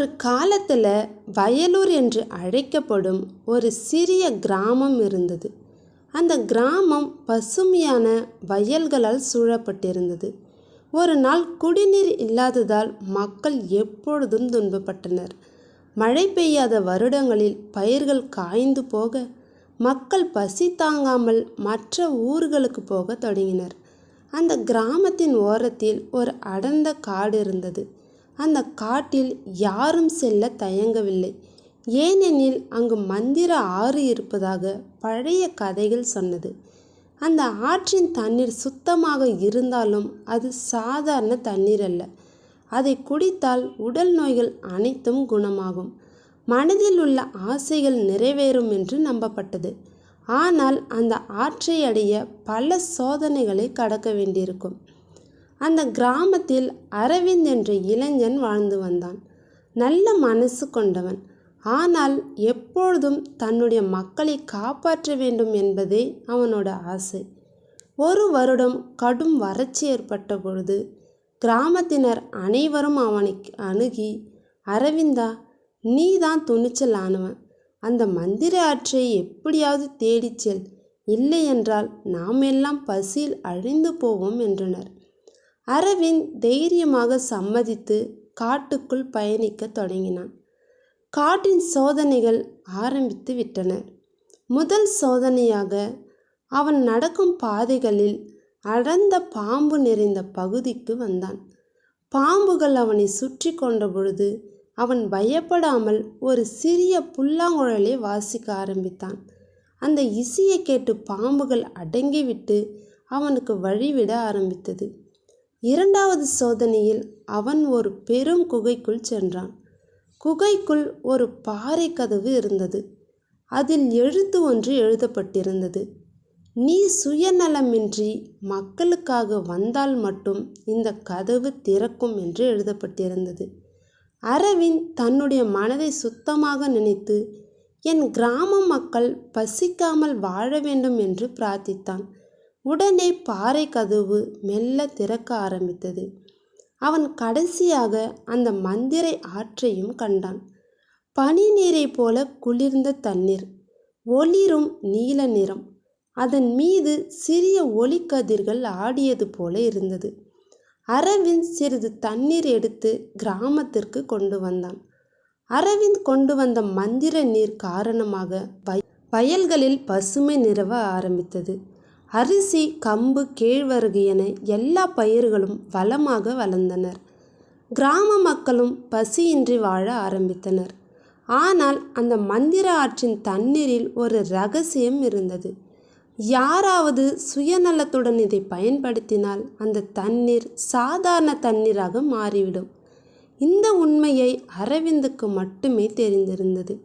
ஒரு காலத்தில் வயலூர் என்று அழைக்கப்படும் ஒரு சிறிய கிராமம் இருந்தது. அந்த கிராமம் பசுமையான வயல்களால் சூழப்பட்டிருந்தது. ஒரு நாள் குடிநீர் இல்லாததால் மக்கள் எப்பொழுதும் துன்பப்பட்டனர். மழை பெய்யாத வருடங்களில் பயிர்கள் காய்ந்து போக மக்கள் பசி தாங்காமல் மற்ற ஊர்களுக்கு போக தொடங்கினர். அந்த கிராமத்தின் ஓரத்தில் ஒரு அடர்ந்த காடு இருந்தது. அந்த காட்டில் யாரும் செல்ல தயங்கவில்லை. ஏனெனில் அங்கு மந்திர ஆறு இருப்பதாக பழைய கதைகள் சொன்னது. அந்த ஆற்றின் தண்ணீர் சுத்தமாக இருந்தாலும் அது சாதாரண தண்ணீர் அல்ல. அதை குடித்தால் உடல் நோய்கள் அனைத்தும் குணமாகும். மனதில் உள்ள ஆசைகள் நிறைவேறும் என்று நம்பப்பட்டது. ஆனால் அந்த ஆற்றை அடைய பல சோதனைகளை கடக்க வேண்டியிருக்கும். அந்த கிராமத்தில் அரவிந்த் என்ற இளைஞன் வாழ்ந்து வந்தான். நல்ல மனசு கொண்டவன். ஆனால் எப்பொழுதும் தன்னுடைய மக்களை காப்பாற்ற வேண்டும் என்பதே அவனோட ஆசை. ஒரு வருடம் கடும் வறட்சி ஏற்பட்ட பொழுது கிராமத்தினர் அனைவரும் அவனை அணுகி அரவிந்தா நீ தான் துணிச்சலானவன் அந்த மந்திர ஆற்றை எப்படியாவது தேடிச் செல். இல்லையென்றால் நாம் எல்லாம் பசியில் அழிந்து போவோம் என்றனர். அரவிந்த் தைரியமாக சம்மதித்து காட்டுக்குள் பயணிக்க தொடங்கினான். காட்டின் சோதனைகள் ஆரம்பித்து விட்டன. முதல் சோதனையாக அவன் நடக்கும் பாதைகளில் அடர்ந்த பாம்பு நிறைந்த பகுதிக்கு வந்தான். பாம்புகள் அவனை சுற்றி கொண்ட பொழுது அவன் பயப்படாமல் ஒரு சிறிய புல்லாங்குழலை வாசிக்க ஆரம்பித்தான். அந்த இசையை கேட்டு பாம்புகள் அடங்கிவிட்டு அவனுக்கு வழிவிட ஆரம்பித்தது. இரண்டாவது சோதனையில் அவன் ஒரு பெரும் குகைக்குள் சென்றான். குகைக்குள் ஒரு பாறை கதவு இருந்தது. அதில் எழுத்து ஒன்று எழுதப்பட்டிருந்தது. நீ சுயநலமின்றி மக்களுக்காக வந்தால் மட்டும் இந்த கதவு திறக்கும் என்று எழுதப்பட்டிருந்தது. அரவிந்த் தன்னுடைய மனதை சுத்தமாக நினைத்து என் கிராம மக்கள் பசிக்காமல் வாழ வேண்டும் என்று பிரார்த்தித்தான். உடனே பாறை கதவு மெல்ல திறக்க ஆரம்பித்தது. அவன் கடைசியாக அந்த மந்திரை ஆற்றையும் கண்டான். பனி நீரை போல குளிர்ந்த தண்ணீர் ஒளிரும் நீல நிறம். அதன் மீது சிறிய ஒளிக்கதிர்கள் ஆடியது போல இருந்தது. அரவிந்த் சிறிது தண்ணீர் எடுத்து கிராமத்திற்கு கொண்டு வந்தான். அரவிந்த் கொண்டு வந்த மந்திர நீர் காரணமாக வயல்களில் பசுமை நிறவ ஆரம்பித்தது. அரிசி கம்பு கேழ்வரகு என எல்லா பயிர்களும் வளமாக வளர்ந்தனர். கிராம மக்களும் பசியின்றி வாழ ஆரம்பித்தனர். ஆனால் அந்த மந்திர ஆற்றின் தண்ணீரில் ஒரு ரகசியம் இருந்தது. யாராவது சுயநலத்துடன் இதை பயன்படுத்தினால் அந்த தண்ணீர் சாதாரண தண்ணீராக மாறிவிடும். இந்த உண்மையை அரவிந்துக்கு மட்டுமே தெரிந்திருந்தது.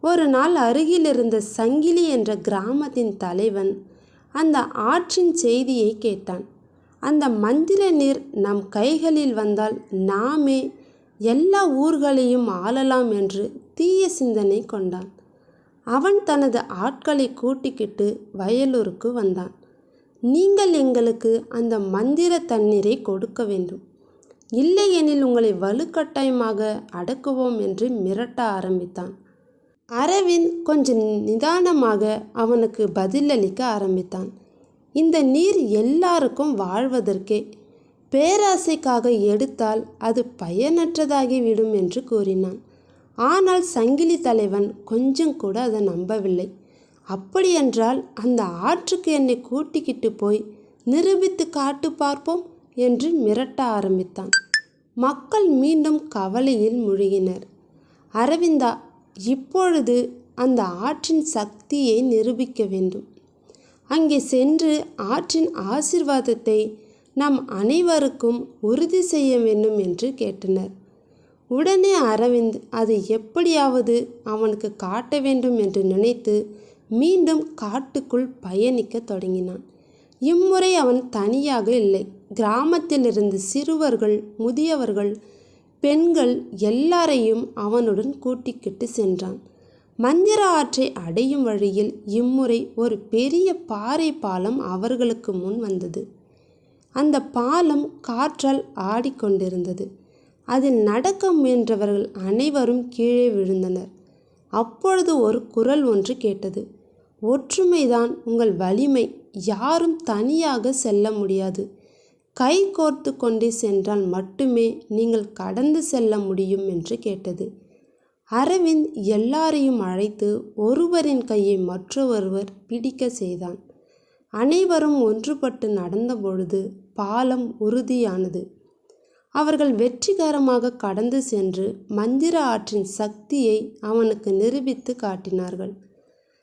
ஒரு நாள் அருகில் இருந்த சங்கிலி என்ற கிராமத்தின் தலைவன் அந்த ஆற்றின் செய்தியை கேட்டான். அந்த மந்திர நீர் நம் கைகளில் வந்தால் நாமே எல்லா ஊர்களையும் ஆளலாம் என்று தீய சிந்தனை கொண்டான். அவன் தனது ஆட்களை கூட்டிக்கிட்டு வயலூருக்கு வந்தான். நீங்கள் எங்களுக்கு அந்த மந்திர தண்ணீரை கொடுக்க வேண்டும். இல்லையெனில் உங்களை வலுக்கட்டாயமாக அடக்குவோம் என்று மிரட்ட ஆரம்பித்தான். அரவிந்த் கொஞ்சம் நிதானமாக அவனுக்கு பதிலளிக்க ஆரம்பித்தான். இந்த நீர் எல்லாருக்கும் வாழ்வதற்கே. பேராசைக்காக எடுத்தால் அது பயனற்றதாகிவிடும் என்று கூறினான். ஆனால் சங்கிலி தலைவன் கொஞ்சம் கூட அதை நம்பவில்லை. அப்படியென்றால் அந்த ஆற்றுக்கு என்னை கூட்டிக்கிட்டு போய் நிரூபித்து காட்டு பார்ப்போம் என்று மிரட்ட ஆரம்பித்தான். மக்கள் மீண்டும் கவலையில் முழுகினர். அரவிந்தா இப்பொழுது அந்த ஆற்றின் சக்தியை நிரூபிக்க வேண்டும். அங்கே சென்று ஆற்றின் ஆசிர்வாதத்தை நம் அனைவருக்கும் உறுதி செய்ய வேண்டும் என்று கேட்டனர். உடனே அரவிந்த் அதை எப்படியாவது அவனுக்கு காட்ட வேண்டும் என்று நினைத்து மீண்டும் காட்டுக்குள் பயணிக்க தொடங்கினான். இம்முறை அவன் தனியாக இல்லை. கிராமத்திலிருந்து சிறுவர்கள் முதியவர்கள் பெண்கள் எல்லாரையும் அவனுடன் கூட்டிக்கிட்டு சென்றான். மந்திர ஆற்றை அடையும் வழியில் இம்முறை ஒரு பெரிய பாறை பாலம் அவர்களுக்கு முன் வந்தது. அந்த பாலம் காற்றால் ஆடிக்கொண்டிருந்தது அதில் நடக்க முயன்றவர்கள் அனைவரும் கீழே விழுந்தனர். அப்பொழுது ஒரு குரல் ஒன்று கேட்டது. ஒற்றுமைதான் உங்கள் வலிமை. யாரும் தனியாக செல்ல முடியாது. கை கோர்த்து கொண்டே சென்றால் மட்டுமே நீங்கள் கடந்து செல்ல முடியும் என்று கேட்டது. அரவிந்த் எல்லாரையும் அழைத்து ஒருவரின் கையை மற்றொருவர் பிடிக்க செய்தான். அனைவரும் ஒன்றுபட்டு நடந்தபொழுது பாலம் உறுதியானது. அவர்கள் வெற்றிகரமாக கடந்து சென்று மந்திர ஆற்றின் சக்தியை அவனுக்கு நிரூபித்து காட்டினார்கள்.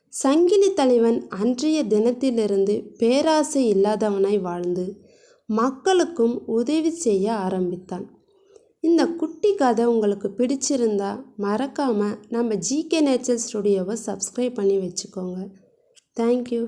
சங்கிலி தலைவன் அன்றைய தினத்திலிருந்து பேராசை இல்லாதவனாய் வாழ்ந்து மக்களுக்கும் உதவி செய்ய ஆரம்பித்தான். இந்த குட்டி கதை உங்களுக்கு பிடிச்சிருந்தா மறக்காமல் நம்ம ஜிகே நேச்சர் ஸ்டுடியோவை சப்ஸ்கிரைப் பண்ணி வச்சுக்கோங்க. தேங்க்யூ